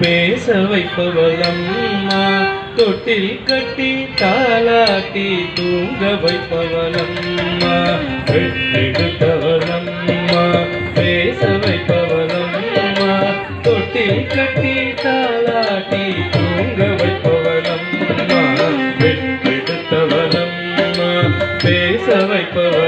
பேச வைப்பவளம்மா தொட்டில் கட்டி தாளாட்டி தூங்க வைப்பவளம்மா பெற்றெடுத்தவளம்மா பேச வைப்பவளம்மா தொட்டில் கட்டி தாளாட்டி தூங்க வைப்பவளம்மா பெற்றெடுத்தவளம்மா பேச வைப்பவ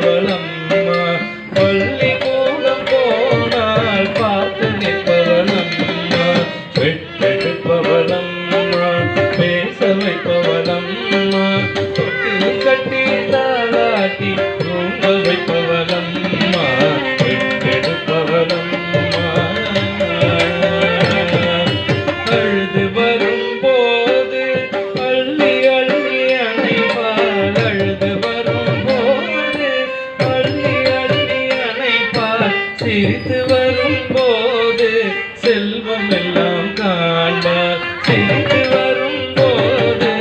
Lam சிரித்து வரும் போது செல்வம் எல்லாம் காண்பார். சிரித்து வரும் போது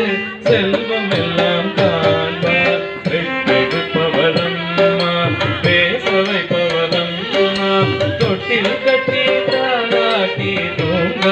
செல்வம் எல்லாம் காண்பார். வெட்டெடுப்பவரம்மா பேச வைப்பவரம்மா தொட்டில் கட்டி தாளாட்டி தூங்க